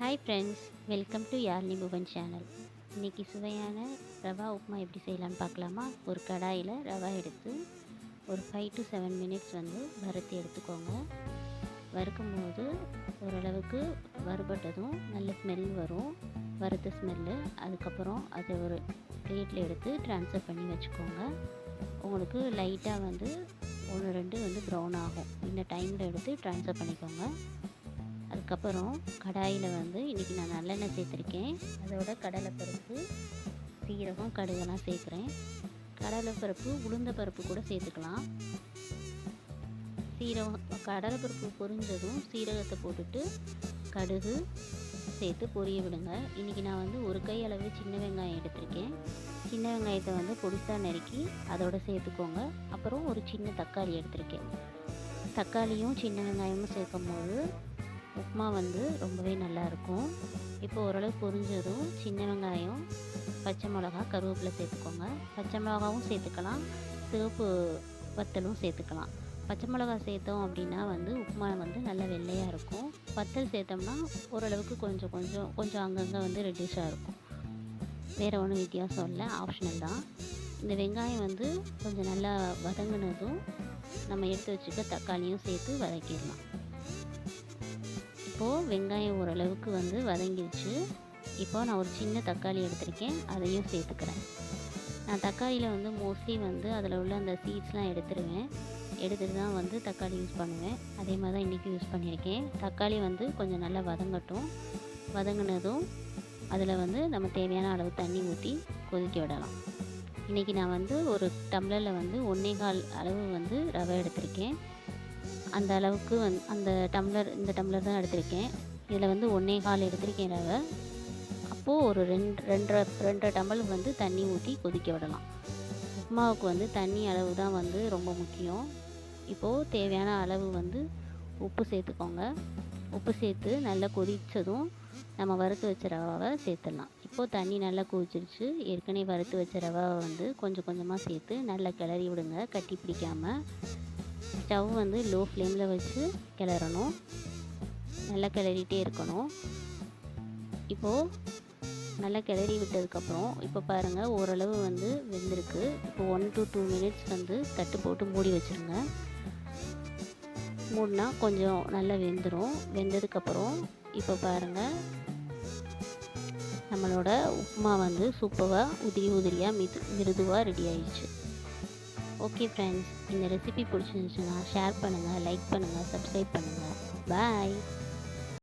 Hi friends welcome to Yazhni Bhuvan channel இன்றைக்கி சுவையான ரவா உப்புமா எப்படி செய்யலான்னு பார்க்கலாமா? ஒரு கடாயில் ரவா எடுத்து ஒரு ஃபைவ் டு செவன் மினிட்ஸ் வந்து வறுத்து எடுத்துக்கோங்க. வறுக்கும்போது ஓரளவுக்கு வறுபட்டதும் நல்ல ஸ்மெல் வரும். வறுத்த ஸ்மெல்லு அதுக்கப்புறம் அதை ஒரு பிளேட்டில் எடுத்து ட்ரான்ஸ்ஃபர் பண்ணி வச்சுக்கோங்க. உங்களுக்கு லைட்டாக வந்து ஒன்று ரெண்டு வந்து ப்ரௌன் ஆகும். இந்த டைமில் எடுத்து ட்ரான்ஸ்ஃபர் பண்ணிக்கோங்க. அதுக்கப்புறம் கடாயில் வந்து இன்றைக்கி நான் நல்லெண்ணெய் சேர்த்துருக்கேன். அதோட கடலைப்பருப்பு சீரகம் கடுகெல்லாம் சேர்க்குறேன். கடலைப்பருப்பு உளுந்த பருப்பு கூட சேர்த்துக்கலாம். சீரகம் கடலைப்பருப்பு பொரிஞ்சதும் சீரகத்தை போட்டுட்டு கடுகு சேர்த்து பொரிய விடுங்க. இன்றைக்கி நான் வந்து ஒரு கை அளவு சின்ன வெங்காயம் எடுத்திருக்கேன். சின்ன வெங்காயத்தை வந்து பொடிசாக நறுக்கி அதோட சேர்த்துக்கோங்க. அப்புறம் ஒரு சின்ன தக்காளி எடுத்திருக்கேன். தக்காளியும் சின்ன வெங்காயமும் சேர்க்கும் போது உப்புமா வந்து ரொம்பவே நல்லாயிருக்கும் இப்போ ஓரளவு பொரிஞ்சதும் சின்ன வெங்காயம் பச்சை மிளகா கருவேப்பிலை சேர்த்துக்கோங்க. பச்சை மிளகாவும் சேர்த்துக்கலாம் சிவப்பு வத்தலும் சேர்த்துக்கலாம். பச்சை மிளகா சேர்த்தோம் அப்படின்னா வந்து உப்புமா வந்து நல்லா வெள்ளையாக இருக்கும். வத்தல் சேர்த்தோம்னா ஓரளவுக்கு கொஞ்சம் கொஞ்சம் கொஞ்சம் அங்கங்கே வந்து ரெட்டிஷாக இருக்கும். வேறு ஒன்றும் வித்தியாசம் இல்லை ஆப்ஷனல் தான். இந்த வெங்காயம் வந்து கொஞ்சம் நல்லா வதங்கினதும் நம்ம எடுத்து வச்சுக்க தக்காளியும் சேர்த்து வதக்கிடலாம். இப்போது வெங்காயம் ஓரளவுக்கு வந்து வதங்கிடுச்சு. இப்போ நான் ஒரு சின்ன தக்காளி எடுத்திருக்கேன். அதையும் சேர்த்துக்கிறேன். நான் தக்காளியில் வந்து மோஸ்ட்லி வந்து அதில் உள்ள அந்த சீட்ஸ்லாம் எடுத்துருவேன். எடுத்துட்டு தான் வந்து தக்காளி யூஸ் பண்ணுவேன். அதே மாதிரி தான் இன்றைக்கி யூஸ் பண்ணியிருக்கேன். தக்காளி வந்து கொஞ்சம் நல்லா வதங்கட்டும். வதங்கினதும் அதில் வந்து நம்ம தேவையான அளவு தண்ணி ஊற்றி கொதிக்க விடலாம். இன்றைக்கி நான் வந்து ஒரு டம்ளரில் வந்து ஒன்றே கால் அளவு வந்து ரவை எடுத்திருக்கேன். அந்த அளவுக்கு வந் அந்த டம்ளர் இந்த டம்ளர் தான் எடுத்திருக்கேன். இதில் வந்து ஒன்றே கால் எடுத்திருக்கேன் ரவை அப்போது ஒரு ரெண்டு ரெண்டரை ரெண்டரை டம்ளர் வந்து தண்ணி ஊற்றி கொதிக்க விடலாம். உப்புமாவுக்கு வந்து தண்ணி அளவு தான் வந்து ரொம்ப முக்கியம். இப்போது தேவையான அளவு வந்து உப்பு சேர்த்துக்கோங்க. உப்பு சேர்த்து நல்லா கொதித்ததும் நம்ம வறுத்து வச்ச ரவாவை சேர்த்துடலாம். இப்போது தண்ணி நல்லா கொதிச்சிருச்சு. ஏற்கனவே வறுத்து வச்ச ரவாவை வந்து கொஞ்சம் கொஞ்சமாக சேர்த்து நல்லா கிளறி விடுங்க. கட்டி பிடிக்காமல் ஸ்டவ் வந்து லோ ஃப்ளேமில் வச்சு கிளறணும். நல்லா கிளறிட்டே இருக்கணும். இப்போது நல்லா கிளறி விட்டதுக்கப்புறம் இப்போ பாருங்கள் ஓரளவு வந்து வெந்திருக்கு. இப்போ ஒன் டு டூ மினிட்ஸ் வந்து தட்டு போட்டு மூடி வச்சுருங்க. மூடினா கொஞ்சம் நல்லா வெந்துடும் வெந்ததுக்கப்புறம் இப்போ பாருங்கள் நம்மளோட உப்புமா வந்து சூப்பராக உதிரி உதிரியாக மிது மிருதுவாக ரெடி ஆயிடுச்சு. ஓகே ஃப்ரெண்ட்ஸ் இந்த ரெசிபி பிடிச்சிருந்துச்சுன்னா ஷேர் பண்ணுங்கள் லைக் பண்ணுங்கள் சப்ஸ்கிரைப் பண்ணுங்கள் பாய்